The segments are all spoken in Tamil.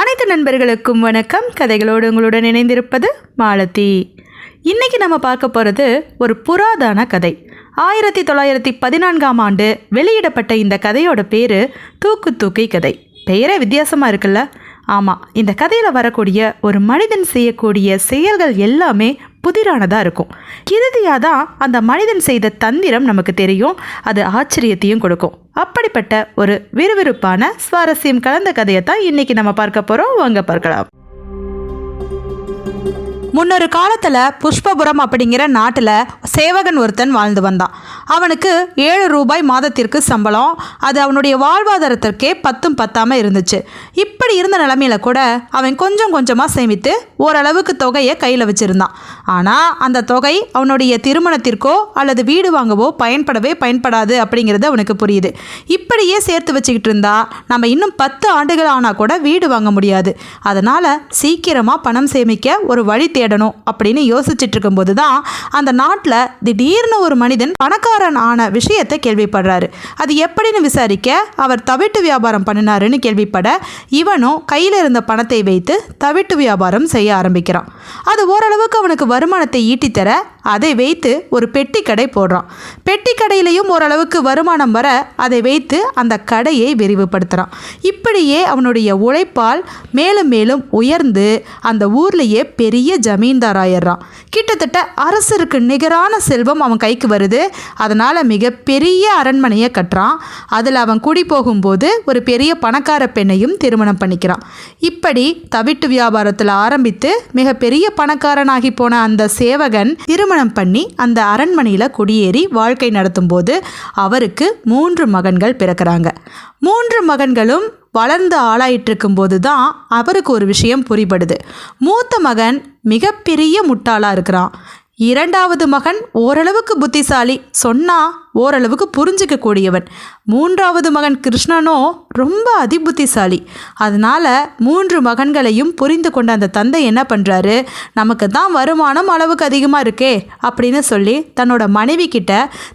அனைத்து நண்பர்களுக்கும் வணக்கம். கதைகளோடு உங்களுடன் இணைந்திருப்பது மாலதி. இன்னைக்கு நம்ம பார்க்க போகிறது ஒரு புராதன கதை. ஆயிரத்தி தொள்ளாயிரத்தி பதினான்காம் ஆண்டு வெளியிடப்பட்ட இந்த கதையோட பேர் தூக்கு தூக்கி கதை. பெயரே வித்தியாசமாக இருக்குல்ல? ஆமாம் இந்த கதையில் வரக்கூடிய ஒரு மனிதன் செய்யக்கூடிய செயல்கள் எல்லாமே புதிரானதாக இருக்கும். இறுதியாக தான் அந்த மனிதன் செய்த தந்திரம் நமக்கு தெரியும் அது ஆச்சரியத்தையும் கொடுக்கும். அப்படிப்பட்ட ஒரு விறுவிறுப்பான சுவாரஸ்யம் கலந்த கதையை தான் இன்னைக்கு நம்ம பார்க்க போகிறோம் வாங்க பார்க்கலாம். முன்னொரு காலத்தில் புஷ்பபுரம் அப்படிங்கிற நாட்டில் சேவகன் ஒருத்தன் வாழ்ந்து வந்தான். அவனுக்கு ஏழு ரூபாய் மாதத்திற்கு சம்பளம். அது அவனுடைய வாழ்வாதாரத்திற்கே பத்தும் பத்தாமல் இருந்துச்சு. இப்படி இருந்த நிலமையில கூட அவன் கொஞ்சம் கொஞ்சமாக சேமித்து ஓரளவுக்கு தொகையை கையில் வச்சுருந்தான். ஆனால் அந்த தொகை அவனுடைய திருமணத்திற்கோ அல்லது வீடு வாங்கவோ பயன்படவே பயன்படாது அப்படிங்கிறது அவனுக்கு புரியுது. இப்படியே சேர்த்து வச்சுக்கிட்டு இருந்தா நம்ம இன்னும் பத்து ஆண்டுகள் ஆனால் கூட வீடு வாங்க முடியாது. அதனால் சீக்கிரமாக பணம் சேமிக்க ஒரு வழி தேடணும் அப்படின்னு யோசிச்சுட்டு இருக்கும்போது தான் அந்த நாட்டில் திடீர்னு ஒரு மனிதன் பணக்காரன் ஆன விஷயத்தை கேள்விப்படுறாரு. அது எப்படின்னு விசாரிக்க அவர் தவிட்டு வியாபாரம் பண்ணினாருன்னு கேள்விப்பட இவனும் கையில் இருந்த பணத்தை வைத்து தவிட்டு வியாபாரம் செய்ய ஆரம்பிக்கிறான். அது ஓரளவுக்கு அவனுக்கு வருமானத்தை ஈட்டித்தர அதை வைத்து ஒரு பெட்டி கடை போடுறான். பெட்டி கடையிலையும் ஓரளவுக்கு வருமானம் வர அதை வைத்து அந்த கடையை விரிவுபடுத்துகிறான் இப்படியே அவனுடைய உழைப்பால் மேலும் மேலும் உயர்ந்து அந்த ஊர்லேயே பெரிய ஜமீன்தாராயிடுறான். கிட்டத்தட்ட அரசருக்கு நிகரான செல்வம் அவன் கைக்கு வருது. அதனால் மிகப்பெரிய அரண்மனையை கட்டுறான். அதில் அவன் குடி போகும்போது ஒரு பெரிய பணக்கார பெண்ணையும் திருமணம் பண்ணிக்கிறான். இப்படி தவிட்டு வியாபாரத்தில் ஆரம்பித்து மிகப்பெரிய பணக்காரனாகி போன அந்த சேவகன் திருமணம் பண்ணி அந்த அரண்மனையில் குடியேறி வாழ்க்கை நடத்தும்போது அவருக்கு மூன்று மகன்கள் பிறக்கிறாங்க. மூன்று மகன்களும் வளர்ந்து ஆளாயிட்டு இருக்கும்போது தான் அவருக்கு ஒரு விஷயம் புரிபடுது. மூத்த மகன் மிகப்பெரிய முட்டாளாக இருக்கிறான். இரண்டாவது மகன் ஓரளவுக்கு புத்திசாலி. சொன்னா ஓரளவுக்கு புரிஞ்சிக்க கூடியவன் மூன்றாவது மகன் கிருஷ்ணனோ ரொம்ப அதிபுத்திசாலி. அதனால மூன்று மகன்களையும் புரிந்து கொண்ட அந்த தந்தை என்ன பண்ணுறாரு நமக்கு தான் வருமானம் அளவுக்கு அதிகமாக இருக்கே அப்படின்னு சொல்லி தன்னோட மனைவி கிட்ட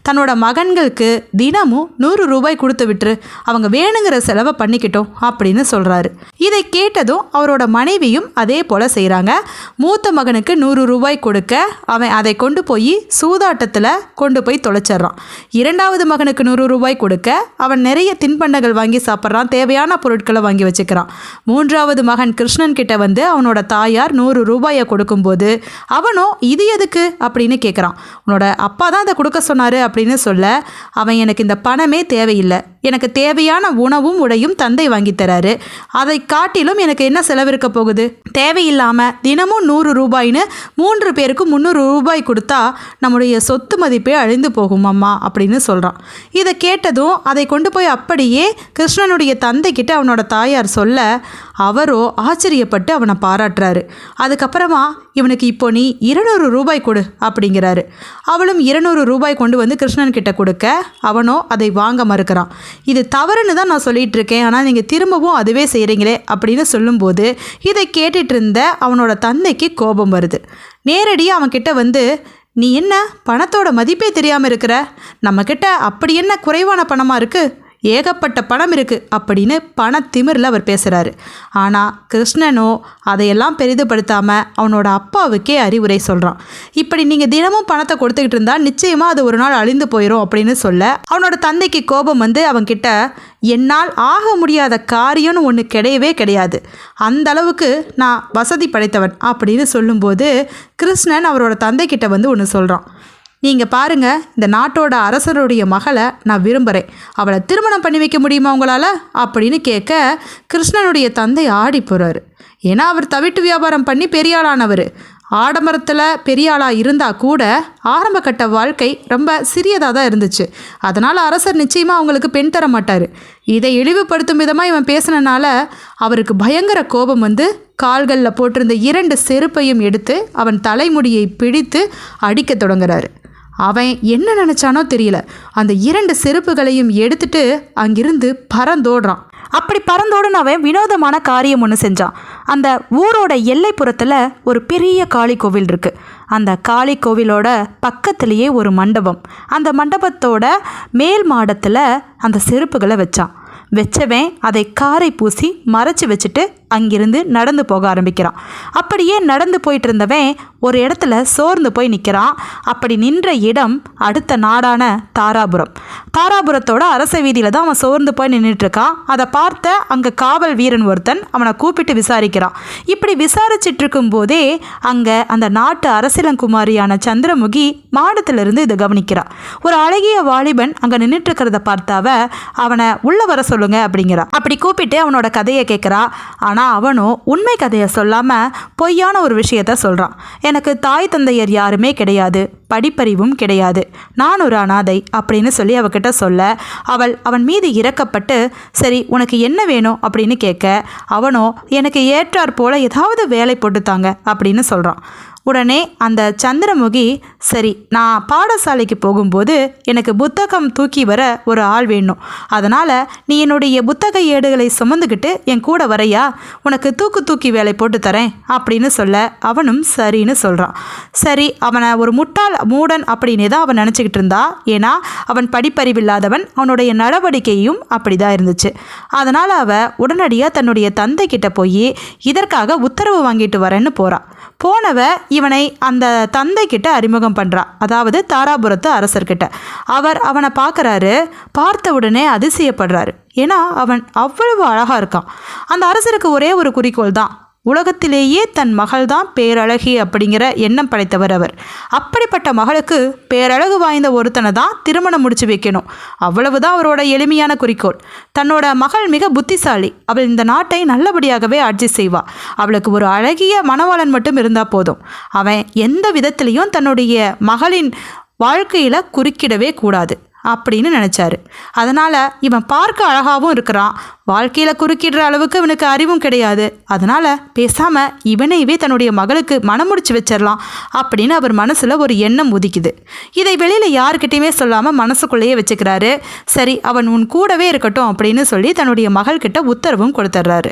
தன்னோட மகன்களுக்கு தினமும் நூறு ரூபாய் கொடுத்து விட்டுரு. அவங்க வேணுங்கிற செலவை பண்ணிக்கிட்டோம் அப்படின்னு சொல்கிறாரு இதை கேட்டதும் அவரோட மனைவியும் அதே போல் செய்கிறாங்க மூத்த மகனுக்கு நூறு ரூபாய் கொடுக்க அவன் அதை கொண்டு போய் சூதாட்டத்தில் கொண்டு போய் தொலைச்சிட்றான். இரண்டாவது மகனுக்கு நூறு ரூபாய் கொடுக்க அவன் நிறைய தின்பண்டங்கள் வாங்கி சாப்பிட்றான் தேவையான பொருட்களை வாங்கி வச்சுக்கிறான். மூன்றாவது மகன் கிருஷ்ணன் கிட்ட வந்து அவனோட தாயார் நூறு ரூபாயை கொடுக்கும்போது அவனோ இது எதுக்கு? அப்படின்னு கேட்குறான் உன்னோட அப்பா தான் அதை கொடுக்க சொன்னார் அப்படின்னு சொல்ல அவன் எனக்கு இந்த பணமே தேவையில்லை. எனக்கு தேவையான உணவும் உடையும் தந்தை வாங்கித்தராரு அதை காட்டிலும் எனக்கு என்ன செலவிருக்க போகுது? தேவையில்லாமல் தினமும் நூறு ரூபாய்னு மூன்று பேருக்கு முந்நூறு ரூபாய் கொடுத்தா நம்முடைய சொத்து மதிப்பே அழிந்து போகும் அம்மா அப்படின்னு சொல்கிறான் இதை கேட்டதும் அதை கொண்டு போய் அப்படியே கிருஷ்ணனுடைய தந்தை கிட்ட அவனோட தாயார் சொல்ல அவரோ ஆச்சரியப்பட்டு அவனை பாராட்டுறாரு. அதுக்கப்புறமா இவனுக்கு இப்போ நீ இருநூறு ரூபாய் கொடு அப்படிங்கிறாரு. அவளும் இருநூறு ரூபாய் கொண்டு வந்து கிருஷ்ணன் கிட்ட கொடுக்க அவனோ அதை வாங்க மறுக்கிறான். இது தவறுன்னு தான் நான் சொல்லிட்டு இருக்கேன். ஆனால் நீங்கள் திரும்பவும் அதுவே செய்கிறீங்களே அப்படின்னு சொல்லும்போது இதை கேட்டுட்டு இருந்த அவனோட தந்தைக்கு கோபம் வருது. நேரடியாக அவன்கிட்ட வந்து நீ என்ன பணத்தோட மதிப்பே தெரியாமல் இருக்கிற? நம்மக்கிட்ட அப்படி என்ன குறைவான பணமாக இருக்குது ஏகப்பட்ட பணம் இருக்குது அப்படின்னு பண திமிரில் அவர் பேசுகிறாரு ஆனால் கிருஷ்ணனோ அதையெல்லாம் பெரிதுபடுத்தாமல் அவனோட அப்பாவுக்கே அறிவுரை சொல்கிறான் இப்படி நீங்கள் தினமும் பணத்தை கொடுத்துக்கிட்டு இருந்தால் நிச்சயமாக அது ஒரு நாள் அழிந்து போயிடும் அப்படின்னு சொல்ல அவனோட தந்தைக்கு கோபம் வந்து அவன்கிட்ட என்னால் ஆக முடியாத காரியம்னு ஒன்று கிடையவே கிடையாது. அந்த அளவுக்கு நான் வசதி படைத்தவன் அப்படின்னு சொல்லும்போது கிருஷ்ணன் அவரோட தந்தைக்கிட்ட வந்து ஒன்று சொல்கிறான் நீங்கள் பாருங்க இந்த நாட்டோட அரசருடைய மகளை நான் விரும்புகிறேன் அவளை திருமணம் பண்ணி வைக்க முடியுமா உங்களால்? அப்படின்னு கேட்க கிருஷ்ணனுடைய தந்தை ஆடி போகிறாரு ஏன்னா அவர் தவிட்டு வியாபாரம் பண்ணி பெரியாளானவர். ஆடம்பரத்தில் பெரிய ஆளாக இருந்தால் கூட ஆரம்ப கட்ட வாழ்க்கை ரொம்ப சிறியதாக தான் இருந்துச்சு. அதனால் அரசர் நிச்சயமாக அவங்களுக்கு பெண் தர மாட்டார். இதை இழிவுபடுத்தும் விதமாக இவன் பேசினனால அவருக்கு பயங்கர கோபம் வந்து கால்களில் போட்டிருந்த இரண்டு செருப்பையும் எடுத்து அவன் தலைமுடியை பிடித்து அடிக்க தொடங்குறாரு. அவன் என்ன நினச்சானோ தெரியல. அந்த இரண்டு செருப்புகளையும் எடுத்துட்டு அங்கிருந்து பறந்தோடுறான். அப்படி பறந்தோடுன அவன் வினோதமான காரியம் ஒன்று செஞ்சான். அந்த ஊரோட எல்லைப்புறத்தில் ஒரு பெரிய காளி கோவில் இருக்குது அந்த காளி கோவிலோட பக்கத்துலேயே ஒரு மண்டபம். அந்த மண்டபத்தோட மேல் மாடத்தில் அந்த செருப்புகளை வச்சான். வச்சவன் அதை காரை பூசி மறைச்சி வச்சுட்டு அங்கிருந்து நடந்து போக ஆரம்பிக்கிறான். அப்படியே நடந்து போயிட்டு இருந்தவன் ஒரு இடத்துல சோர்ந்து போய் நிற்கிறான் அப்படி நின்ற இடம் அடுத்த நாடான தாராபுரம். தாராபுரத்தோட அரச வீதியில் தான் அவன் சோர்ந்து போய் நின்றுட்டு இருக்கான் அதை பார்த்த அங்கே காவல் வீரன் ஒருத்தன் அவனை கூப்பிட்டு விசாரிக்கிறான். இப்படி விசாரிச்சிட்டு இருக்கும்போதே அங்கே அந்த நாட்டு அரசியலங்குமாரியான சந்திரமுகி மாடத்திலிருந்து இதை கவனிக்கிறான். ஒரு அழகிய வாலிபன் அங்கே நின்றுட்டு இருக்கிறத பார்த்தாவ அவனை உள்ளே வர சொல்லுங்க அப்படிங்கிறா அப்படி கூப்பிட்டு அவனோட கதையை கேட்குறா ஆனால் அவனோ உண்மை கதையை சொல்லாமல் பொய்யான ஒரு விஷயத்த சொல்கிறான் எனக்கு தாய் தந்தையர் யாருமே கிடையாது படிப்பறிவும் கிடையாது. நான் ஒரு அனாதை அப்படின்னு சொல்லி அவகிட்ட சொல்ல அவள் அவன் மீது இறக்கப்பட்டு சரி உனக்கு என்ன வேணும் அப்படின்னு கேட்க அவனோ எனக்கு ஏற்றாற் போல ஏதாவது வேலை போட்டுத்தாங்க அப்படின்னு சொல்கிறான் உடனே அந்த சந்திரமுகி சரி நான் பாடசாலைக்கு போகும்போது எனக்கு புத்தகம் தூக்கி வர ஒரு ஆள் வேணும். அதனால் நீ என்னுடைய புத்தக ஏடுகளை சுமந்துக்கிட்டு என் கூட வரையா? உனக்கு தூக்கு தூக்கி வேலை போட்டு தரேன் அப்படின்னு சொல்ல அவனும் சரின்னு சொல்கிறான் சரி அவனை ஒரு முட்டாள் மூடன் அப்படின்னு தான் அவன் நினச்சிக்கிட்டு இருந்தா? ஏன்னா அவன் படிப்பறிவில்லாதவன் அவனுடைய நடவடிக்கையும் அப்படி தான் இருந்துச்சு. அதனால் அவள் உடனடியாக தன்னுடைய தந்தை கிட்ட போய் இதற்காக உத்தரவு வாங்கிட்டு வரேன்னு போகிறான் போனவ இவனை அந்த தந்தை கிட்ட அறிமுகம் பண்ணுறான் அதாவது தாராபுரத்து அரசர்கிட்ட அவர் அவனை பார்க்குறாரு பார்த்த உடனே அதிசயப்படுறாரு. ஏன்னா அவன் அவ்வளவு அழகாக இருக்கான். அந்த அரசருக்கு ஒரே ஒரு குறிக்கோள் தான் உலகத்திலேயே தன் மகள்தான் பேரழகி அப்படிங்கிற எண்ணம் படைத்தவர் அவர். அப்படிப்பட்ட மகளுக்கு பேரழகு வாய்ந்த ஒருத்தனை தான் திருமணம் முடிச்சு வைக்கணும். அவ்வளவுதான் அவரோட எளிமையான குறிக்கோள். தன்னோட மகள் மிக புத்திசாலி. அவள் இந்த நாட்டை நல்லபடியாகவே ஆட்சி செய்வா. அவளுக்கு ஒரு அழகிய மணவாளன் மட்டும் இருந்தால் போதும். அவன் எந்த விதத்திலையும் தன்னுடைய மகளின் வாழ்க்கையில் குறுக்கிடவே கூடாது. அப்படின்னு நினச்சாரு. அதனால் இவன் பார்க்க அழகாகவும் இருக்கிறான். வாழ்க்கையில் குறுக்கிடுற அளவுக்கு இவனுக்கு அறிவும் கிடையாது. அதனால் பேசாமல் இவனையவே தன்னுடைய மகளுக்கு மனம் முடிச்சு வச்சிடலாம் அப்படின்னு அவர் மனசில் ஒரு எண்ணம் உதிக்குது. இதை வெளியில் யாருக்கிட்டையுமே சொல்லாமல் மனசுக்குள்ளேயே வச்சுக்கிறாரு. சரி அவன் உன் கூடவே இருக்கட்டும் அப்படின்னு சொல்லி தன்னுடைய மகள்கிட்ட உத்தரவும் கொடுத்துட்றாரு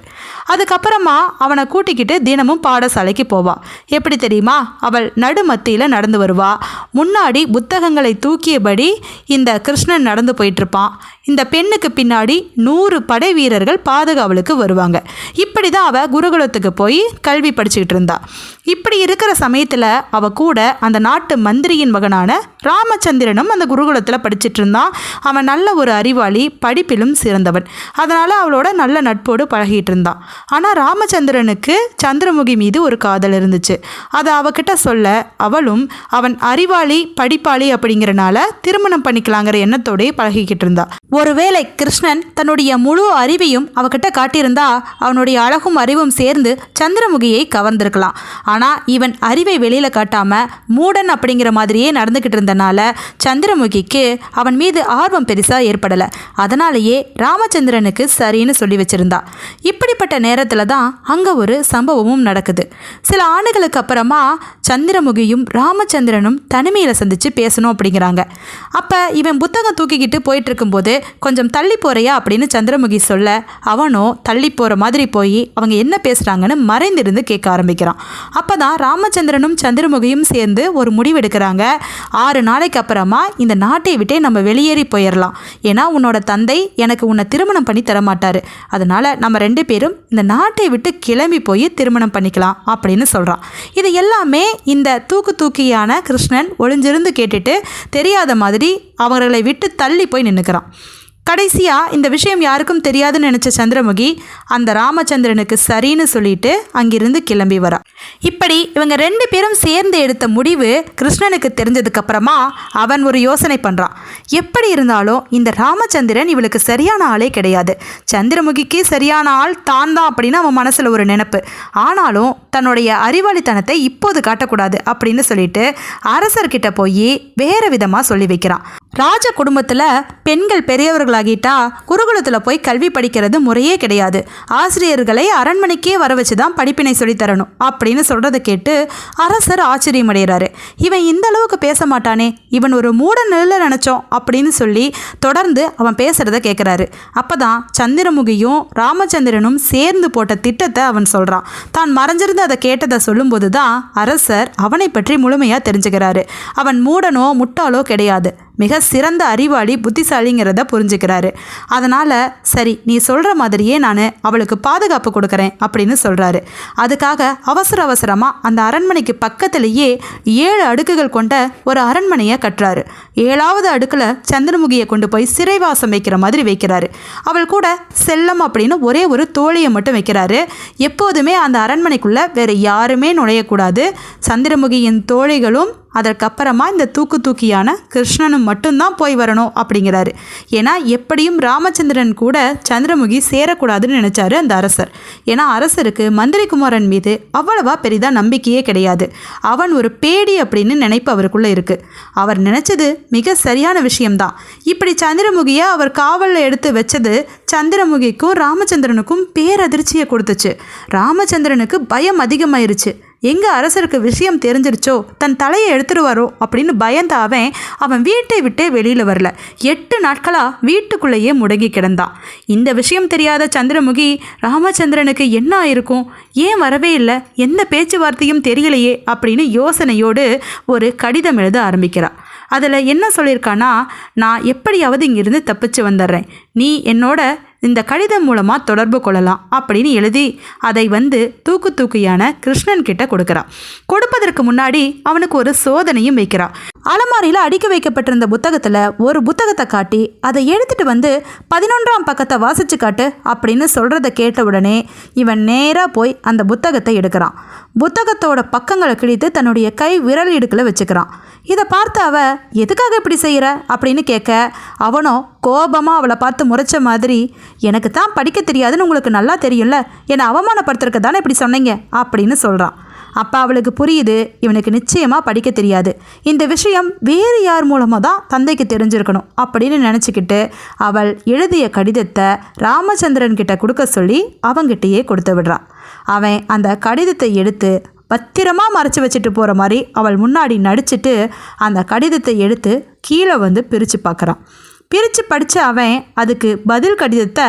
அதுக்கப்புறமா அவனை கூட்டிக்கிட்டு தினமும் பாடசாலைக்கு போவா. எப்படி தெரியுமா? அவள் நடுமத்தியில் நடந்து வருவா. முன்னாடி புத்தகங்களை தூக்கியபடி இந்த கிருஷ்ணன் நடந்து போயிட்டுருப்பான் இந்த பெண்ணுக்கு பின்னாடி நூறு படை வீரர்கள் பாதுகாவலுக்கு வருவாங்க. இப்படி தான் அவள் குருகுலத்துக்கு போய் கல்வி படிச்சுக்கிட்டு இருந்தாள் இப்படி இருக்கிற சமயத்தில் அவ கூட அந்த நாட்டு மந்திரியின் மகனான ராமச்சந்திரனும் அந்த குருகுலத்தில் படிச்சுட்டு இருந்தான். அவன் நல்ல ஒரு அறிவாளி படிப்பிலும் சிறந்தவன். அதனால் அவளோட நல்ல நட்போடு பழகிட்டு இருந்தான். ஆனால் ராமச்சந்திரனுக்கு சந்திரமுகி மீது ஒரு காதல் இருந்துச்சு. அதை அவகிட்ட சொல்ல அவளும் அவன் அறிவாளி படிப்பாளி அப்படிங்கிறனால திருமணம் பண்ணிக்கலாங்கிற எண்ணத்தோடய பழகிக்கிட்டு இருந்தா. ஒருவேளை கிருஷ்ணன் தன்னுடைய முழு அறிவையும் அவகிட்ட காட்டியிருந்தா அவனுடைய அழகும் அறிவும் சேர்ந்து சந்திரமுகியை கவர்ந்திருக்கலாம். ஆனால் இவன் அறிவை வெளியில் காட்டாம மூடன் அப்படிங்கிற மாதிரியே நடந்துக்கிட்டு இருந்தனால சந்திரமுகிக்கு அவன் மீது ஆர்வம் பெருசாக ஏற்படலை. அதனாலேயே ராமச்சந்திரனுக்கு சரின்னு சொல்லி வச்சிருந்தா. இப்படிப்பட்ட நேரத்தில் தான் அங்கே ஒரு சம்பவமும் நடக்குது. சில ஆண்டுகளுக்கு அப்புறமா சந்திரமுகியும் ராமச்சந்திரனும் தனிமையில் சந்தித்து பேசணும் அப்படிங்கிறாங்க. அப்போ இவன் புத்தகம் தூக்கிக்கிட்டு போயிட்டு இருக்கும்போது கொஞ்சம் தள்ளி போறியா அப்படின்னு சந்திரமுகி சொல்ல அவனோ தள்ளி போகிற மாதிரி போய் அவங்க என்ன பேசுகிறாங்கன்னு மறைந்திருந்து கேட்க ஆரம்பிக்கிறான். அப்போ தான் ராமச்சந்திரனும் சந்திரமுகியும் சேர்ந்து ஒரு முடிவெடுக்கிறாங்க. ஆறு நாளைக்கு அப்புறமா இந்த நாட்டை விட்டே நம்ம வெளியேறி போயிடலாம் ஏன்னா உன்னோட தந்தை எனக்கு உன்னை திருமணம் பண்ணி தரமாட்டார். அதனால் நம்ம ரெண்டு பேரும் இந்த நாட்டை விட்டு கிளம்பி போய் திருமணம் பண்ணிக்கலாம் அப்படின்னு சொல்கிறான் இது எல்லாமே இந்த தூக்கு தூக்கியான கிருஷ்ணன் ஒளிஞ்சிருந்து கேட்டுட்டு தெரியாத மாதிரி அவர்களை விட்டு தள்ளி போய் நின்றுக்கிறான் கடைசியாக இந்த விஷயம் யாருக்கும் தெரியாதுன்னு நினச்ச சந்திரமுகி அந்த ராமச்சந்திரனுக்கு சரின்னு சொல்லிட்டு அங்கிருந்து கிளம்பி வரா. இப்படி இவங்க ரெண்டு பேரும் சேர்ந்து எடுத்த முடிவு கிருஷ்ணனுக்கு தெரிஞ்சதுக்கப்புறமா அவன் ஒரு யோசனை பண்ணுறான் எப்படி இருந்தாலும் இந்த ராமச்சந்திரன் இவளுக்கு சரியான ஆளே கிடையாது. சந்திரமுகிக்கு சரியான ஆள் தான் தான் அப்படின்னு அவன் மனசில் ஒரு நினப்பு. ஆனாலும் தன்னுடைய அறிவாளித்தனத்தை இப்போது காட்டக்கூடாது அப்படின்னு சொல்லிட்டு அரசர்கிட்ட போய் வேறு விதமாக சொல்லி வைக்கிறான். ராஜ குடும்பத்தில் பெண்கள் பெரியவர்கள் பெரியவர்களாகிட்டா குருகுலத்தில் போய் கல்வி படிக்கிறது முறையே கிடையாது. ஆசிரியர்களை அரண்மனைக்கே வர வச்சு தான் படிப்பினை சொல்லித் தரணும் அப்படின்னு சொல்கிறத கேட்டு அரசர் ஆச்சரியமடைகிறாரு. இவன் இந்த அளவுக்கு பேச மாட்டானே இவன் ஒரு மூட நிலையில் நினச்சோம் அப்படின்னு சொல்லி தொடர்ந்து அவன் பேசுகிறத கேட்குறாரு அப்போ தான் சந்திரமுகியும் ராமச்சந்திரனும் சேர்ந்து போட்ட திட்டத்தை அவன் சொல்கிறான் தான் மறைஞ்சிருந்து அதை கேட்டதை சொல்லும்போது தான் அரசர் அவனை பற்றி முழுமையாக தெரிஞ்சுக்கிறாரு. அவன் மூடனோ முட்டாளோ கிடையாது. மிக சிறந்த அறிவாளி புத்திசாலிங்கிறத புரிஞ்சுக்கிறாரு. அதனால் சரி நீ சொல்கிற மாதிரியே நான் அவளுக்கு பாதுகாப்பு கொடுக்குறேன் அப்படின்னு சொல்கிறாரு அதுக்காக அவசர அவசரமாக அந்த அரண்மனைக்கு பக்கத்திலேயே ஏழு அடுக்குகள் கொண்ட ஒரு அரண்மனையை கட்டுறாரு. ஏழாவது அடுக்கில் சந்திரமுகியை கொண்டு போய் சிறைவாசம் வைக்கிற மாதிரி வைக்கிறாரு. அவள் கூட செல்லம் அப்படின்னு ஒரே ஒரு தோழியை மட்டும் வைக்கிறாரு. எப்போதுமே அந்த அரண்மனைக்குள்ளே வேறு யாருமே நுழையக்கூடாது. சந்திரமுகியின் தோழிகளும் அதற்கப்புறமா இந்த தூக்கு தூக்கியான கிருஷ்ணனும் மட்டும்தான் போய் வரணும் அப்படிங்கிறாரு. ஏன்னா எப்படியும் ராமச்சந்திரன் கூட சந்திரமுகி சேரக்கூடாதுன்னு நினச்சாரு அந்த அரசர். ஏன்னா அரசருக்கு மந்திரிகுமாரன் மீது அவ்வளவா பெரிதாக நம்பிக்கையே கிடையாது. அவன் ஒரு பேடி அப்படின்னு நினைப்பு அவருக்குள்ளே இருக்குது அவர் நினச்சது மிக சரியான விஷயம்தான். இப்படி சந்திரமுகியை அவர் காவலில் எடுத்து வச்சது சந்திரமுகிக்கும் ராமச்சந்திரனுக்கும் பேரதிர்ச்சியை கொடுத்துச்சு. ராமச்சந்திரனுக்கு பயம் அதிகமாயிருச்சு. எங்கே அரசருக்கு விஷயம் தெரிஞ்சிருச்சோ தன் தலையை எடுத்துருவாரோ அப்படின்னு பயந்த அவன் அவன் வீட்டை விட்டே வெளியில் வரல. எட்டு நாட்களாக வீட்டுக்குள்ளேயே முடங்கி கிடந்தான் இந்த விஷயம் தெரியாத சந்திரமுகி ராமச்சந்திரனுக்கு என்ன ஆயிருக்கும்? ஏன் வரவே இல்லை? எந்த பேச்சுவார்த்தையும் தெரியலையே அப்படின்னு யோசனையோடு ஒரு கடிதம் எழுத ஆரம்பிக்கிறாள் அதில் என்ன சொல்லியிருக்கானா நான் எப்படியாவது இங்கிருந்து தப்பிச்சு வந்துடுறேன். நீ என்னோட இந்த கடிதம் மூலமாக தொடர்பு கொள்ளலாம் அப்படின்னு எழுதி அதை வந்து தூக்கு தூக்கியான கிருஷ்ணன் கிட்ட கொடுக்குறான் கொடுப்பதற்கு முன்னாடி அவனுக்கு ஒரு சோதனையும் வைக்கிறான் அலமாரியில் அடுக்கி வைக்கப்பட்டிருந்த புத்தகத்தில் ஒரு புத்தகத்தை காட்டி அதை எடுத்துட்டு வந்து பதினொன்றாம் பக்கத்தை வாசிச்சு காட்டு அப்படின்னு சொல்கிறத கேட்ட உடனே இவன் நேராக போய் அந்த புத்தகத்தை எடுக்கிறான் புத்தகத்தோட பக்கங்களை கிழித்து தன்னுடைய கை விரல் இடுக்கில் வச்சுக்கிறான் இதை பார்த்து அவ எதுக்காக இப்படி செய்கிற அப்படின்னு கேட்க அவனோ கோபமாக அவளை பார்த்து முறைச்ச மாதிரி எனக்கு தான் படிக்க தெரியாதுன்னு உங்களுக்கு நல்லா தெரியும்ல என்னை அவமானப்படுத்துறதுக்கு தானே இப்படி சொன்னீங்க? அப்படின்னு சொல்கிறான் அப்போ அவளுக்கு புரியுது இவனுக்கு நிச்சயமாக படிக்க தெரியாது. இந்த விஷயம் வேறு யார் மூலமாக தான் தந்தைக்கு தெரிஞ்சிருக்கணும் அப்படின்னு நினச்சிக்கிட்டு அவள் எழுதிய கடிதத்தை ராமச்சந்திரன் கிட்ட கொடுக்க சொல்லி அவங்கிட்டயே கொடுத்து விடுறான். அவன் அந்த கடிதத்தை எடுத்து பத்திரமாக மறைச்சு வச்சுட்டு போகிற மாதிரி அவள் முன்னாடி நடிச்சிட்டு அந்த கடிதத்தை எடுத்து கீழே வந்து பிரித்து பார்க்குறான் பிரித்து படித்த அவன் அதுக்கு பதில் கடிதத்தை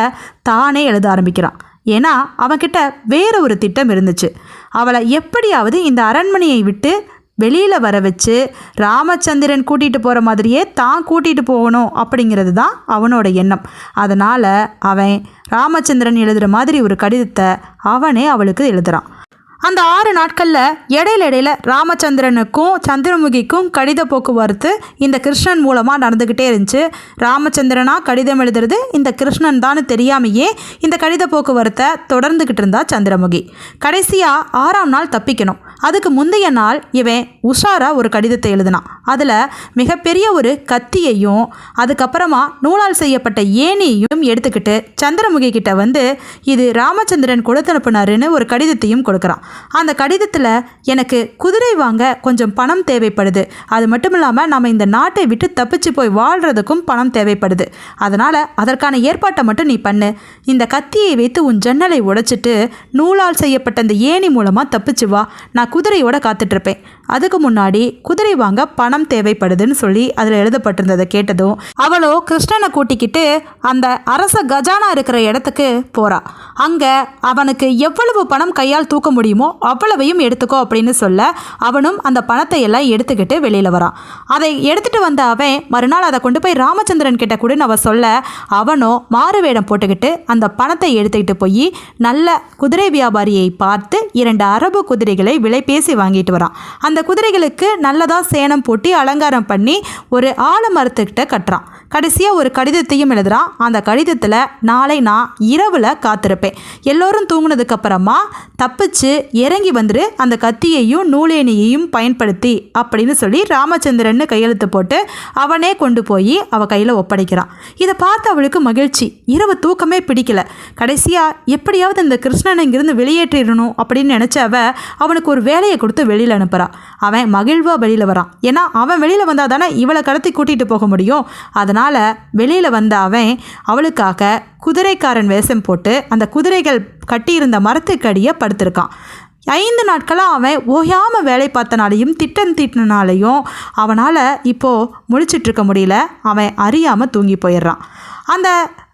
தானே எழுத ஆரம்பிக்கிறான். ஏன்னா அவன்கிட்ட வேற ஒரு திட்டம் இருந்துச்சு. அவளை எப்படியாவது இந்த அரண்மனையை விட்டு வெளியில் வர வச்சு ராமச்சந்திரன் கூட்டிகிட்டு போகிற மாதிரியே தான் கூட்டிகிட்டு போகணும் அப்படிங்கிறது தான் அவனோட எண்ணம். அதனால் அவன் ராமச்சந்திரன் எழுதுகிற மாதிரி ஒரு கடிதத்தை அவனே அவளுக்கு எழுதுகிறான் அந்த ஆறு நாட்களில் இடையில இடையில ராமச்சந்திரனுக்கும் சந்திரமுகிக்கும் கடித போக்குவரத்து இந்த கிருஷ்ணன் மூலமாக நடந்துக்கிட்டே இருந்துச்சு. ராமச்சந்திரனா கடிதம் எழுதுறது இந்த கிருஷ்ணன் தான் தெரியாமையே இந்த கடித போக்குவரத்தை தொடர்ந்துக்கிட்டு இருந்தா சந்திரமுகி. கடைசியாக ஆறாம் நாள் தப்பிக்கணும். அதுக்கு முந்தைய நாள் இவன் உஷாரா ஒரு கடிதத்தை எழுதினான். அதில் மிகப்பெரிய ஒரு கத்தியையும் அதுக்கப்புறமா நூலால் செய்யப்பட்ட ஏணியையும் எடுத்துக்கிட்டு சந்திரமுகி கிட்ட வந்து இது ராமச்சந்திரன் கொடுத்து அனுப்புனாருன்னு ஒரு கடிதத்தையும் கொடுக்குறான். அந்த கடிதத்தில் எனக்கு குதிரை வாங்க கொஞ்சம் பணம் தேவைப்படுது. அது மட்டும் இல்லாமல் நம்ம இந்த நாட்டை விட்டு தப்பிச்சு போய் வாழ்கிறதுக்கும் பணம் தேவைப்படுது. அதனால் அதற்கான ஏற்பாட்டை மட்டும் நீ பண்ணு. இந்த கத்தியை வைத்து உன் ஜன்னலை உடைச்சிட்டு நூலால் செய்யப்பட்ட அந்த ஏணி மூலமாக தப்பிச்சு வா. நான் குதிரையோட காத்துட்ருப்பேன் அதுக்கு முன்னாடி குதிரை வாங்க பணம் தேவைப்படுதுன்னு சொல்லி அதில் எழுதப்பட்டிருந்ததை கேட்டதும் அவளோ கிருஷ்ணனை கூட்டிக்கிட்டு அந்த அரச கஜானா இருக்கிற இடத்துக்கு போறா. அங்கே அவனுக்கு எவ்வளவு பணம் கையால் தூக்க முடியுமோ அவ்வளவையும் எடுத்துக்கோ அப்படின்னு சொல்ல அவனும் அந்த பணத்தை எல்லாம் எடுத்துக்கிட்டு வெளியில் வரான். அதை எடுத்துட்டு வந்த அவன் மறுநாள் அதை கொண்டு போய் ராமச்சந்திரன் கிட்ட கூட அவ சொல்ல அவனோ மாறு வேடம் போட்டுக்கிட்டு அந்த பணத்தை எடுத்துக்கிட்டு போய் நல்ல குதிரை வியாபாரியை பார்த்து இரண்டு அரபு குதிரைகளை விலை பேசி வாங்கிட்டு வரான். அந்த அந்த குதிரைகளுக்கு நல்லதாக சேணம் போட்டி அலங்காரம் பண்ணி ஒரு ஆலமரத்துக்கிட்ட கட்டுறான். கடைசியாக ஒரு கடிதத்தையும் எழுதுகிறான் அந்த கடிதத்தில் நாளை நான் இரவில் காத்திருப்பேன். எல்லோரும் தூங்கினதுக்கப்புறமா தப்பிச்சு இறங்கி வந்துடு அந்த கத்தியையும் நூலேணியையும் பயன்படுத்தி அப்படின்னு சொல்லி ராமச்சந்திரன்னு கையெழுத்து போட்டு அவனே கொண்டு போய் அவள் கையில் ஒப்படைக்கிறான். இதை பார்த்து அவளுக்கு மகிழ்ச்சி. இரவு தூக்கமே பிடிக்கல. கடைசியாக எப்படியாவது இந்த கிருஷ்ணனை இங்கிருந்து வெளியேற்றிடணும் அப்படின்னு நினச்ச அவ அவனுக்கு ஒரு வேலையை கொடுத்து வெளியில் அனுப்புகிறான் அவன் மகிழ்வாக வெளியில் வரான். ஏன்னா அவன் வெளியில் வந்தால் தானே இவளை கடத்தி கூட்டிகிட்டு போக முடியும். அதனால் அதனால் வெளியில் வந்த அவன் அவளுக்காக குதிரைக்காரன் வேஷம் போட்டு அந்த குதிரைகள் கட்டியிருந்த மரத்துக்கடியை படுத்திருக்கான். ஐந்து நாட்களாக அவன் ஓயாமல் வேலை பார்த்தனாலையும் திட்டம் தீட்டினாலையும் அவனால் இப்போது முடிச்சிட்ருக்க முடியல. அவன் அறியாமல் தூங்கி போயிடுறான். அந்த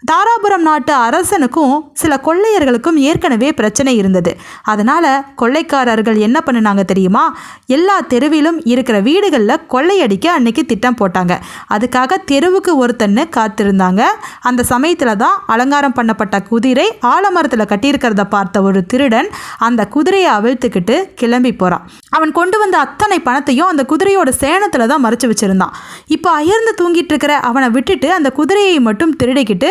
தாராபுரம் நாட்டு அரசனுக்கும் சில கொள்ளையர்களுக்கும் ஏற்கனவே பிரச்சனை இருந்தது. அதனால் கொள்ளைக்காரர்கள் என்ன பண்ணினாங்க தெரியுமா? எல்லா தெருவிலும் இருக்கிற வீடுகளில் கொள்ளையடிக்க அன்னைக்கு திட்டம் போட்டாங்க. அதுக்காக தெருவுக்கு ஒருத்தன்னு காத்திருந்தாங்க. அந்த சமயத்தில் தான் அலங்காரம் பண்ணப்பட்ட குதிரை ஆலமரத்தில் கட்டியிருக்கிறத பார்த்த ஒரு திருடன் அந்த குதிரையை அவிழ்த்துக்கிட்டு கிளம்பி போகிறான் அவன் கொண்டு வந்த அத்தனை பணத்தையும் அந்த குதிரையோட சேணத்தில் தான் மறைச்சு வச்சுருந்தான். இப்போ அயர்ந்து தூங்கிட்டு இருக்கிற அவனை விட்டுட்டு அந்த குதிரையை மட்டும் திருடிக்கிட்டு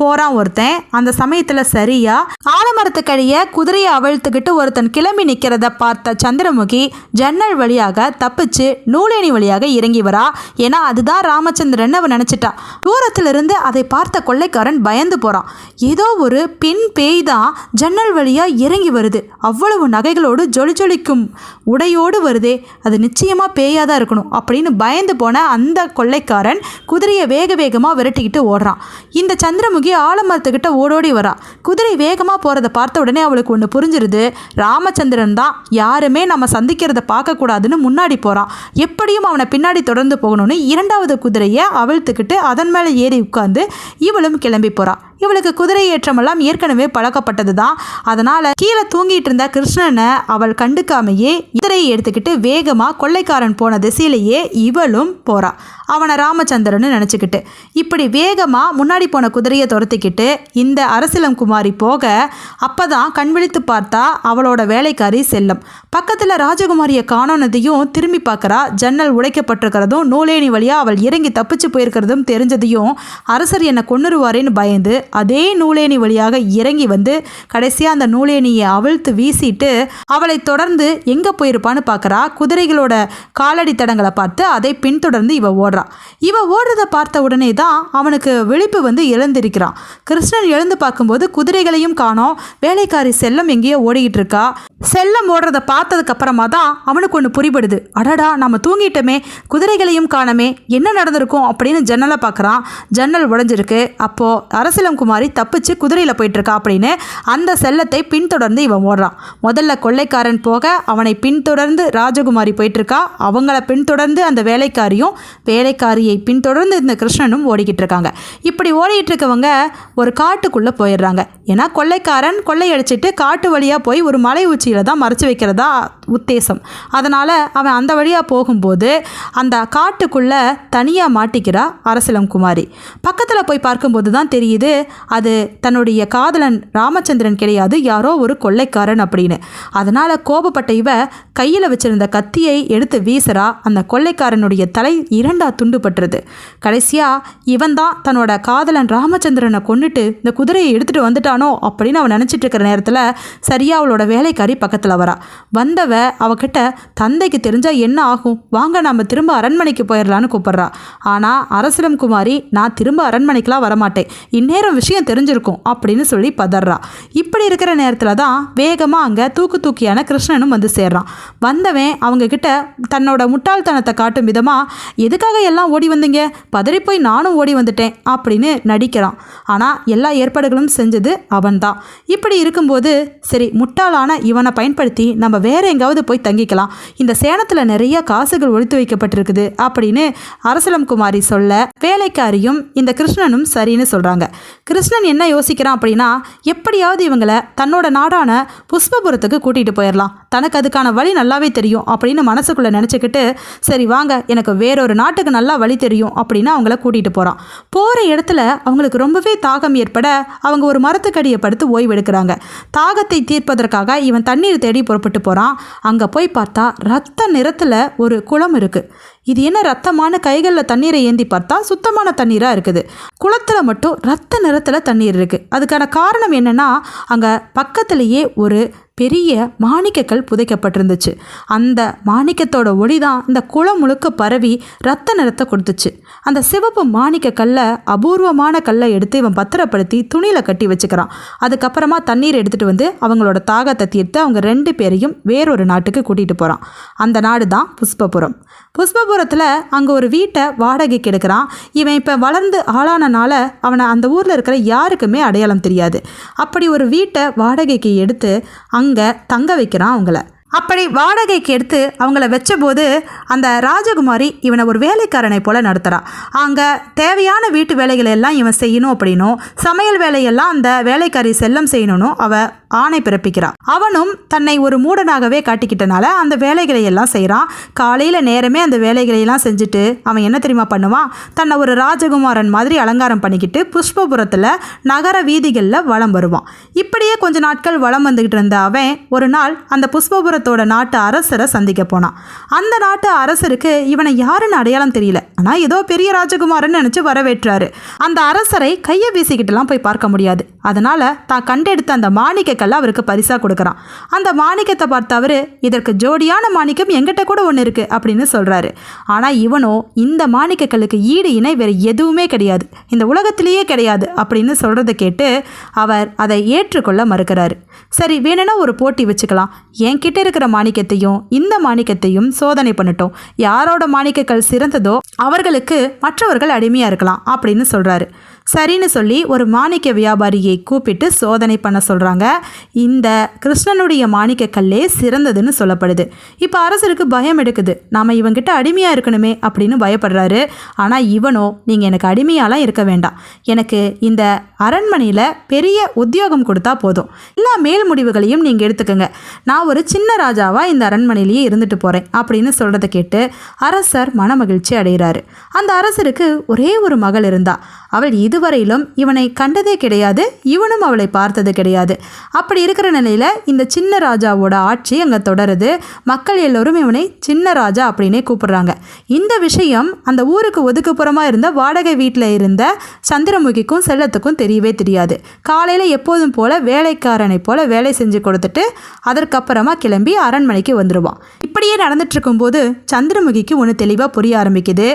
போகிறான் ஒருத்தன். அந்த சமயத்தில் சரியாக ஆலமரத்துக்கடிய குதிரையை அவிழ்த்துக்கிட்டு ஒருத்தன் கிளம்பி நிற்கிறத பார்த்த சந்திரமுகி ஜன்னல் வழியாக தப்பிச்சு நூலேணி வழியாக இறங்கி வரா. ஏன்னா அதுதான் ராமச்சந்திரன் அவன் நினச்சிட்டா. தூரத்திலிருந்து அதை பார்த்த கொள்ளைக்காரன் பயந்து போகிறான் ஏதோ ஒரு பெண் பேய் தான் ஜன்னல் வழியாக இறங்கி வருது. அவ்வளவு நகைகளோடு ஜொலி ஜொலிக்கும் குடையோடு வருதே அது நிச்சயமாக பேயாக தான் இருக்கணும் அப்படின்னு பயந்து போன அந்த கொள்ளைக்காரன் குதிரையை வேக வேகமாக விரட்டிக்கிட்டு ஓடுறான். இந்த சந்திரமுகி ஆலமரத்துக்கிட்ட ஓடோடி வரா. குதிரை வேகமாக போகிறத பார்த்த உடனே அவளுக்கு ஒன்று புரிஞ்சிருது. ராமச்சந்திரன் தான் யாருமே நம்ம சந்திக்கிறத பார்க்கக்கூடாதுன்னு முன்னாடி போகிறான் எப்படியும் அவனை பின்னாடி தொடர்ந்து போகணும்னு இரண்டாவது குதிரையை அவிழ்த்துக்கிட்டு அதன் மேலே ஏறி உட்காந்து இவளும் கிளம்பி போறா. இவளுக்கு குதிரை ஏற்றமெல்லாம் ஏற்கனவே பழக்கப்பட்டது தான் அதனால் கீழே தூங்கிட்டு இருந்த கிருஷ்ணனை அவள் கண்டுக்காமையே குதிரையை எடுத்துக்கிட்டு வேகமாக கொள்ளைக்காரன் போன திசையிலேயே இவளும் போறா. அவனை ராமச்சந்திரன்னு நினச்சிக்கிட்டு. இப்படி வேகமாக முன்னாடி போன குதிரையை துரத்திக்கிட்டு இந்த அரசிலம் குமாரி போக அப்போ தான் கண் விழித்து பார்த்தா அவளோட வேலைக்காரி செல்லம். பக்கத்தில் ராஜகுமாரியை காணோனதையும் திரும்பி பார்க்குறா ஜன்னல் உடைக்கப்பட்டிருக்கிறதும் நூலேணி வழியாக அவள் இறங்கி தப்பிச்சு போயிருக்கிறதும் தெரிஞ்சதையும் அரசர் என்னை கொன்னுருவாரேன்னு பயந்து அதே நூலேணி வழியாக இறங்கி வந்து கடைசியாக அந்த நூலேணியை அவிழ்த்து வீசிட்டு அவளை தொடர்ந்து எங்கே போயிருப்பான்னு பார்க்குறா குதிரைகளோட காலடி தடங்களை பார்த்து அதை பின்தொடர்ந்து இவ ஓடுறா. இவ ஓடுறதை பார்த்த உடனே தான் அவனுக்கு விழிப்பு வந்து எழுந்திருக்கிறான். கிருஷ்ணன் எழுந்து பார்க்கும்போது குதிரைகளையும் காணோம். வேலைக்காரி செல்லம் எங்கேயோ ஓடிக்கிட்டு இருக்கா. செல்லம் ஓடுறத பார்த்ததுக்கு அப்புறமா தான் அவனுக்கு ஒன்று புரிபடுது. அடடா நம்ம தூங்கிட்டோமே. குதிரைகளையும் காணமே. என்ன நடந்திருக்கும் அப்படின்னு ஜன்னலை பார்க்குறான் ஜன்னல் உடஞ்சிருக்கு. அப்போது அரசிலம் குமாரி தப்பிச்சு குதிரையில் போயிட்டுருக்கா அப்படின்னு அந்த செல்லத்தை பின்தொடர்ந்து இவன் ஓடுறான். முதல்ல கொள்ளைக்காரன் போக அவனை பின்தொடர்ந்து ராஜகுமாரி போயிட்டுருக்கா. அவங்கள பின்தொடர்ந்து அந்த வேலைக்காரியும் வேலைக்காரியை பின்தொடர்ந்து இந்த கிருஷ்ணனும் ஓடிக்கிட்டு இருக்காங்க. இப்படி ஓடிக்கிட்டு இருக்கவங்க ஒரு காட்டுக்குள்ளே போயிடுறாங்க. ஏன்னா கொள்ளைக்காரன் கொள்ளையடிச்சிட்டு காட்டு வழியாக போய் ஒரு மலை உச்சியில் தான் மறைச்சு வைக்கிறதா உத்தேசம். அதனால் அவன் அந்த வழியாக போகும்போது அந்த காட்டுக்குள்ளே தனியாக மாட்டிக்கிறா அரசலம் குமாரி பக்கத்தில் போய் பார்க்கும்போது தான் தெரியுது அது தன்னுடைய காதலன் ராமச்சந்திரன் கிடையாது யாரோ ஒரு கொள்ளைக்காரன் அப்படின்னு. அதனால் கோபப்பட்ட இவ கையில் வச்சிருந்த கத்தியை எடுத்து வீசுறா. அந்த கொள்ளைக்காரனுடைய தலை இரண்டா துண்டுபட்டுருது கடைசியாக இவன் தான் தன்னோட காதலன் ராமச்சந்திரனை கொண்டுட்டு இந்த குதிரையை எடுத்துகிட்டு வந்துட்டானோ அப்படின்னு அவன் நினச்சிட்டு இருக்கிற நேரத்தில் சரியா அவளோட வேலைக்காரி பக்கத்தில் வரா. வந்தவ அவகிட்ட தந்தைக்கு தெரிஞ்சால் என்ன ஆகும்? வாங்க நம்ம திரும்ப அரண்மனைக்கு போயிடலான்னு கூப்பிட்றா. ஆனால் அரசிடம் குமாரி நான் திரும்ப அரண்மனைக்கெலாம் வரமாட்டேன். இந்நேரம் விஷயம் தெரிஞ்சிருக்கும் அப்படின்னு சொல்லி பதறா. இப்படி இருக்கிற நேரத்தில் தான் வேகமாக அங்கே தூக்கு தூக்கியான கிருஷ்ணனும் வந்து சேர்றான். வந்தவன் அவங்க கிட்ட தன்னோட முட்டாள்தனத்தை காட்டும் விதமாக எதுக்காக எல்லாம் ஓடி வந்தீங்க? பதறி போய் நானும் ஓடி வந்துட்டேன் அப்படின்னு நடிக்கிறான். ஆனால் எல்லா ஏற்பாடுகளும் செஞ்சது அவன்தான். இப்படி இருக்கும்போது சரி முட்டாளான இவனை பயன்படுத்தி நம்ம வேற எங்காவது போய் தங்கிக்கலாம். இந்த சேனத்தில் நிறைய காசுகள் ஒழித்து வைக்கப்பட்டிருக்குது அப்படின்னு அரசலம் குமாரி சொல்ல வேலைக்காரியும் இந்த கிருஷ்ணனும் சரின்னு சொல்கிறாங்க கிருஷ்ணன் என்ன யோசிக்கிறான் அப்படின்னா எப்படியாவது இவங்களை தன்னோட நாடான புஷ்பபுரத்துக்கு கூட்டிகிட்டு போயிடலாம் தனக்கு அதுக்கான வழி நல்லாவே தெரியும் அப்படின்னு மனசுக்குள்ளே நினச்சிக்கிட்டு சரி வாங்க எனக்கு வேறொரு நாட்டுக்கு நல்லா வழி தெரியும் அப்படின்னு அவங்கள கூட்டிகிட்டு போகிறான் போகிற இடத்துல அவங்களுக்கு ரொம்பவே தாகம் ஏற்பட அவங்க ஒரு மரத்துக்கடியை படுத்து ஓய்வெடுக்கிறாங்க தாகத்தை தீர்ப்பதற்காக இவன் தண்ணீர் தேடி புறப்பட்டு போகிறான் அங்கே போய் பார்த்தா ரத்த நிறத்தில் ஒரு குளம் இருக்குது இது என்ன ரத்தமான கைகளில் தண்ணீரை ஏந்தி பார்த்தா சுத்தமான தண்ணீராக இருக்குது. குளத்தில் மட்டும் ரத்த நிறத்தில் தண்ணீர் இருக்குது அதுக்கான காரணம் என்னென்னா அங்கே பக்கத்துலேயே ஒரு பெரிய மாணிக்கக்கல் புதைக்கப்பட்டிருந்துச்சு. அந்த மாணிக்கத்தோட ஒளி தான் இந்த குளம் முழுக்க பரவி ரத்த நிறத்தை கொடுத்துச்சு. அந்த சிவப்பு மாணிக்க கல்லை அபூர்வமான கல்லை எடுத்து இவன் பத்திரப்படுத்தி துணியில் கட்டி வச்சுக்கிறான். அதுக்கப்புறமா தண்ணீர் எடுத்துகிட்டு வந்து அவங்களோட தாகத்தை தீர்த்து அவங்க ரெண்டு பேரையும் வேறொரு நாட்டுக்கு கூட்டிகிட்டு போகிறான் அந்த நாடு தான் புஷ்பபுரம். புஷ்பபுரத்தில் அங்கே ஒரு வீட்டை வாடகைக்கு எடுக்கிறான் இவன் இப்போ வளர்ந்து ஆளானனால அவனை அந்த ஊரில் இருக்கிற யாருக்குமே அடையாளம் தெரியாது. அப்படி ஒரு வீட்டை வாடகைக்கு எடுத்து அங்கே இங்கே தங்க வைக்கிறான் அவங்கள. அப்படி வாடகைக்கு எடுத்து அவங்கள வச்சபோது அந்த ராஜகுமாரி இவனை ஒரு வேலைக்காரனை போல நடத்துகிறா அங்கே தேவையான வீட்டு வேலைகளை எல்லாம் இவன் செய்யணும் அப்படின்னும் சமையல் வேலையெல்லாம் அந்த வேலைக்காரி செல்லம் செய்யணும்னு அவ ஆணை பிறப்பிக்கிறான் அவனும் தன்னை ஒரு மூடனாகவே காட்டிக்கிட்டனால அந்த வேலைகளை எல்லாம் செய்கிறான் காலையில் நேரமே அந்த வேலைகளை எல்லாம் செஞ்சுட்டு அவன் என்ன தெரியுமா பண்ணுவான்? தன்னை ஒரு ராஜகுமாரன் மாதிரி அலங்காரம் பண்ணிக்கிட்டு புஷ்பபுரத்தில் நகர வீதிகளில் வலம் வருவான். இப்படியே கொஞ்ச நாட்கள் வலம் வந்துக்கிட்டு இருந்த அவன் ஒரு நாள் அந்த புஷ்பபுரத்தோட நாட்டு அரசரை சந்திக்க போனான். அந்த நாட்டு அரசருக்கு இவனை யாருன்னு அடையாளம் தெரியல. ஆனால் ஏதோ பெரிய ராஜகுமாரன் நினச்சி வரவேற்றாரு. அந்த அரசரை கையை வீசிக்கிட்டுலாம் போய் பார்க்க முடியாது. அதனால் தான் கண்டெடுத்த அந்த மாணிக்கக்கல்ல அவருக்கு பரிசாக கொடுக்குறான். அந்த மாணிக்கத்தை பார்த்த அவர் இதற்கு ஜோடியான மாணிக்கம் எங்கிட்ட கூட ஒன்று இருக்குது அப்படின்னு சொல்கிறாரு ஆனால் இவனோ இந்த மாணிக்கக்கல்லுக்கு ஈடு இணை வேறு எதுவுமே கிடையாது. இந்த உலகத்திலேயே கிடையாது அப்படின்னு சொல்கிறத கேட்டு அவர் அதை ஏற்றுக்கொள்ள மறுக்கிறாரு. சரி வேணும்னா ஒரு போட்டி வச்சுக்கலாம். என்கிட்ட இருக்கிற மாணிக்கத்தையும் இந்த மாணிக்கத்தையும் சோதனை பண்ணட்டும். யாரோட மாணிக்கங்கள் சிறந்ததோ அவர்களுக்கு மற்றவர்கள் அடிமையாக இருக்கலாம் அப்படின்னு சொல்கிறாரு சரின்னு சொல்லி ஒரு மாணிக்க வியாபாரியை கூப்பிட்டு சோதனை பண்ண சொல்கிறாங்க இந்த கிருஷ்ணனுடைய மாணிக்க கல்லே சிறந்ததுன்னு சொல்லப்படுது. இப்போ அரசருக்கு பயம் எடுக்குது. நாம் இவங்கிட்ட அடிமையாக இருக்கணுமே அப்படின்னு பயப்படுறாரு. ஆனால் இவனோ நீங்கள் எனக்கு அடிமையாலாம் இருக்க வேண்டாம். எனக்கு இந்த அரண்மனையில் பெரிய உத்தியோகம் கொடுத்தா போதும். எல்லா மேல் முடிவுகளையும் நீங்கள் எடுத்துக்கோங்க. நான் ஒரு சின்ன ராஜாவாக இந்த அரண்மனையிலேயே இருந்துட்டு போகிறேன் அப்படின்னு சொல்கிறத கேட்டு அரசர் மனமகிழ்ச்சி அடைகிறாரு. அந்த அரசருக்கு ஒரே ஒரு மகள் இருந்தா. அவள் இதுவரையிலும் இவனை கண்டதே கிடையாது இவனும் அவளை பார்த்தது கிடையாது. அப்படி இருக்கிற நிலையில் இந்த சின்ன ராஜாவோட ஆட்சி அங்கே தொடருது. மக்கள் எல்லோரும் இவனை சின்ன ராஜா அப்படின்னே கூப்பிடுறாங்க. இந்த விஷயம் அந்த ஊருக்கு ஒதுக்குப்புறமாக இருந்த வாடகை வீட்டில் இருந்த சந்திரமுகிக்கும் செல்லத்துக்கும் தெரியவே தெரியாது. காலையில் எப்போதும் போல வேலைக்காரனை போல வேலை செஞ்சு கொடுத்துட்டு அதற்கப்புறமா கிளம்பி அரண்மனைக்கு வந்துடுவான் இப்படியே நடந்துட்டு இருக்கும்போது சந்திரமுகிக்கு ஒன்று தெளிவாக புரிய ஆரம்பிக்குது.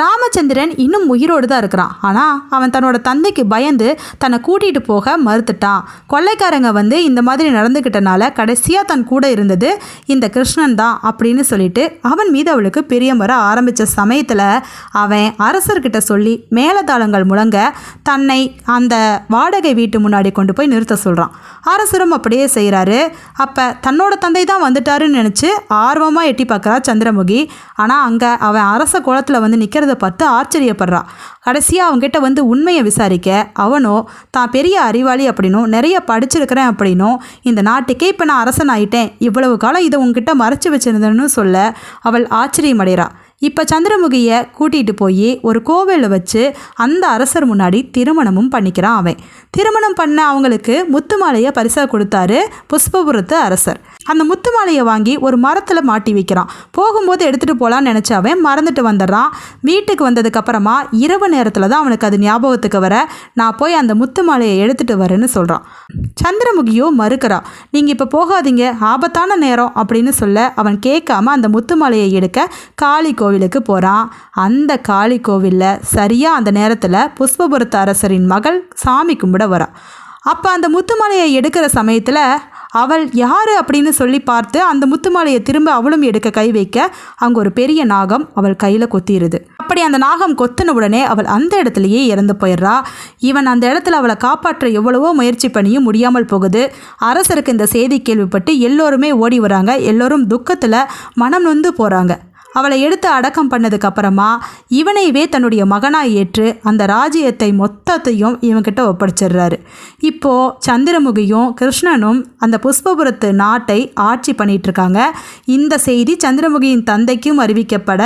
ராமச்சந்திரன் இன்னும் உயிரோடு தான் இருக்கிறான். ஆனால் அவன் தன்னோட தந்தைக்கு பயந்து தன்னை கூட்டிகிட்டு போக மறுத்துட்டான். கொள்ளைக்காரங்க வந்து இந்த மாதிரி நடந்துக்கிட்டனால கடைசியாக தன் கூட இருந்தது இந்த கிருஷ்ணன் தான் அப்படின்னு சொல்லிட்டு அவன் மீது அவளுக்கு பிரியம் வர ஆரம்பித்த சமயத்தில் அவன் அரசர்கிட்ட சொல்லி மேலதாளங்கள் முழங்க தன்னை அந்த வாடகை வீட்டு முன்னாடி கொண்டு போய் நிறுத்த சொல்கிறான் அரசரும் அப்படியே செய்கிறாரு அப்போ தன்னோட தந்தை தான் வந்துட்டாருன்னு நினச்சி ஆர்வமாக எட்டி பார்க்குறா சந்திரமுகி. ஆனால் அங்கே அவன் அரச குளத்தில் வந்து நிற்கிறத பார்த்து ஆச்சரியப்படுறா. கடைசியாக அவங்ககிட்ட வந்து உண்மையை விசாரிக்க அவனோ தான் பெரிய அறிவாளி அப்படின்னும் நிறைய படிச்சிருக்கிறேன் அப்படின்னும் இந்த நாட்டுக்கே இப்போ நான் அரசன் ஆயிட்டேன். இவ்வளவு காலம் இதை உங்ககிட்ட மறைச்சு வச்சிருந்தேன்னு சொல்ல அவள் ஆச்சரியமடைகிறா இப்போ சந்திரமுகியை கூட்டிகிட்டு போய் ஒரு கோவிலில் வச்சு அந்த அரசர் முன்னாடி திருமணமும் பண்ணிக்கிறான் அவன். திருமணம் பண்ண அவங்களுக்கு முத்து மாலையை பரிசாக கொடுத்தாரு புஷ்பபுரத்து அரசர். அந்த முத்து மாலையை வாங்கி ஒரு மரத்தில் மாட்டி வைக்கிறான். போகும்போது எடுத்துகிட்டு போகலான்னு நினச்சவன் மறந்துட்டு வந்துடுறான். வீட்டுக்கு வந்ததுக்கப்புறமா இரவு நேரத்தில் தான் அவனுக்கு அது ஞாபகத்துக்கு வர நான் போய் அந்த முத்து மாலையை எடுத்துகிட்டு வரேன்னு சொல்கிறான் சந்திரமுகியோ மறுக்கிறா நீங்கள் இப்போ போகாதீங்க ஆபத்தான நேரம் அப்படின்னு சொல்ல அவன் கேட்காம அந்த முத்து மாலையை எடுக்க காளி கோவிலுக்கு போகிறான் அந்த காளி கோவிலில் சரியாக அந்த நேரத்தில் புஷ்பபுரத்த அரசரின் மகள் சாமி கும்பிட வரா. அப்போ அந்த முத்துமாலையை எடுக்கிற சமயத்தில் அவள் யார் அப்படின்னு சொல்லி பார்த்து அந்த முத்துமாலையை திரும்ப அவளும் எடுக்க கை வைக்க அங்கே ஒரு பெரிய நாகம் அவள் கையில் கொத்திடுது அப்படி அந்த நாகம் கொத்தின உடனே அவள் அந்த இடத்துலையே இறந்து போயிடுறா. இவன் அந்த இடத்துல அவளை காப்பாற்ற எவ்வளவோ முயற்சி பண்ணியும் முடியாமல் போகுது. அரசருக்கு இந்த செய்தி கேள்விப்பட்டு எல்லோருமே ஓடி வராங்க. எல்லோரும் துக்கத்தில் மனம் நொந்து போகிறாங்க அவளை எடுத்து அடக்கம் பண்ணதுக்கு அப்புறமா இவனைவே தன்னுடைய மகனாக ஏற்று அந்த ராஜ்யத்தை மொத்தத்தையும் இவன்கிட்ட ஒப்படைச்சிடுறாரு. இப்போ சந்திரமுகியும் கிருஷ்ணனும் அந்த புஷ்பபுரத்து நாட்டை ஆட்சி பண்ணிட்டு இருக்காங்க இந்த செய்தி சந்திரமுகியின் தந்தைக்கும் அறிவிக்கப்பட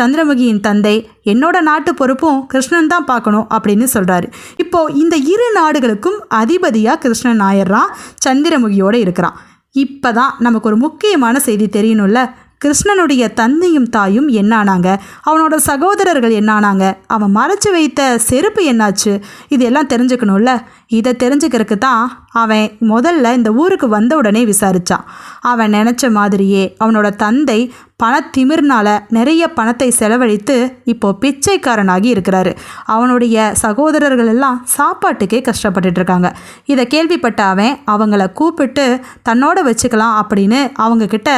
சந்திரமுகியின் தந்தை என்னோட நாட்டு பொறுப்பும் கிருஷ்ணன் தான் பார்க்கணும் அப்படின்னு சொல்றாரு. இப்போ இந்த இரு நாடுகளுக்கும் அதிபதியாக கிருஷ்ணன் ஆயிடுறான் சந்திரமுகியோட இருக்கிறான். இப்பதான் நமக்கு ஒரு முக்கியமான செய்தி தெரியணும்ல. கிருஷ்ணனுடைய தந்தையும் தாயும் என்னானாங்க? அவனோட சகோதரர்கள் என்னானாங்க? அவன் மறைச்சு வைத்த செருப்பு என்னாச்சு? இது எல்லாம் தெரிஞ்சுக்கணும்ல? இதை தெரிஞ்சுக்கிறதுக்கு தான் அவன் முதல்ல இந்த ஊருக்கு வந்த உடனே விசாரித்தான் அவன் நினச்ச மாதிரியே அவனோட தந்தை பணத்திமிர்னால நிறைய பணத்தை செலவழித்து இப்போ பிச்சைக்காரனாகி இருக்கிறாரு. அவனுடைய சகோதரர்கள் எல்லாம் சாப்பாட்டுக்கே கஷ்டப்பட்டுட்டு இருக்காங்க இதை கேள்விப்பட்ட அவன் அவங்கள கூப்பிட்டு தன்னோட வச்சுக்கலாம் அப்படின்னு அவங்க கிட்ட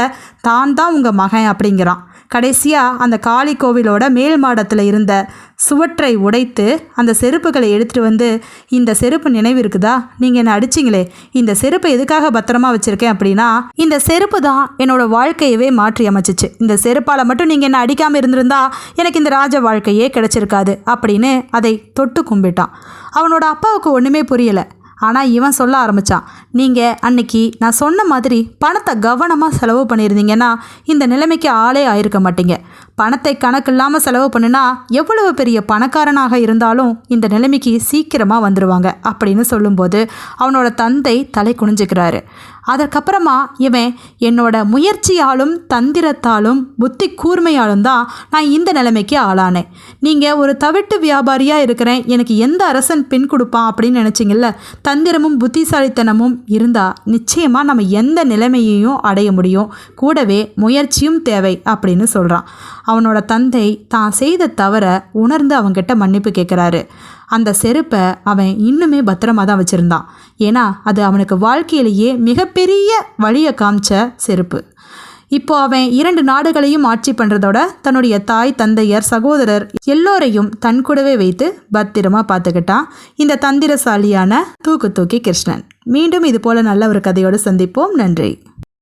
தான் தான் உங்கள் மகன் அப்படிங்கிறான். கடைசியாக அந்த காளி கோவிலோட மேல் மாடத்தில் இருந்த சுவற்றை உடைத்து அந்த செருப்புகளை எடுத்துகிட்டு வந்து இந்த செருப்பு நினைவு இருக்குதா? நீங்கள் என்னை அடிச்சிங்களே? இந்த செருப்பை எதுக்காக பத்திரமா வச்சுருக்கேன் அப்படின்னா இந்த செருப்பு தான் என்னோடய வாழ்க்கையவே மாற்றி அமைச்சிச்சு. இந்த செருப்பால் மட்டும் நீங்கள் என்னை அடிக்காமல் இருந்திருந்தா எனக்கு இந்த ராஜ வாழ்க்கையே கிடச்சிருக்காது அப்படின்னு அதை தொட்டு கும்பிட்டான். அவனோட அப்பாவுக்கு ஒன்றுமே புரியலை. ஆனால் இவன் சொல்ல ஆரம்பித்தான் நீங்கள் அன்னைக்கு நான் சொன்ன மாதிரி பணத்தை கவனமாக செலவு பண்ணியிருந்தீங்கன்னா இந்த நிலைமைக்கு ஆளே ஆயிருக்க மாட்டீங்க. பணத்தை கணக்கில்லாமல் செலவு பண்ணுனா எவ்வளவு பெரிய பணக்காரனாக இருந்தாலும் இந்த நிலைமைக்கு சீக்கிரமாக வந்துடுவாங்க அப்படின்னு சொல்லும்போது அவனோட தந்தை தலை குனிஞ்சுக்கிறாரு. அதற்கப்புறமா இவன் என்னோட முயற்சியாலும் தந்திரத்தாலும் புத்தி கூர்மையாலும் தான் நான் இந்த நிலைமைக்கு ஆளானேன் நீங்கள் ஒரு தவிட்டு வியாபாரியாக இருக்கிறேன் எனக்கு எந்த அரசன் பின் கொடுப்பான் அப்படின்னு நினச்சிங்கல்ல தந்திரமும் புத்திசாலித்தனமும் இருந்தால் நிச்சயமாக நம்ம எந்த நிலைமையையும் அடைய முடியும். கூடவே முயற்சியும் தேவை அப்படின்னு சொல்கிறான் அவனோட தந்தை தான் செய்த தவற உணர்ந்து அவன்கிட்ட மன்னிப்பு கேட்குறாரு. அந்த செருப்பை அவன் இன்னுமே பத்திரமாக தான் வச்சுருந்தான். ஏன்னா அது அவனுக்கு வாழ்க்கையிலேயே மிகப்பெரிய வழியை காமிச்ச செருப்பு. இப்போ அவன் இரண்டு நாடுகளையும் ஆட்சி பண்ணுறதோட தன்னுடைய தாய் தந்தையர் சகோதரர் எல்லோரையும் தன் கூடவே வைத்து பத்திரமா பார்த்துக்கிட்டான் இந்த தந்திரசாலியான தூக்கு தூக்கி கிருஷ்ணன். மீண்டும் இது போல நல்ல ஒரு கதையோடு சந்திப்போம். நன்றி.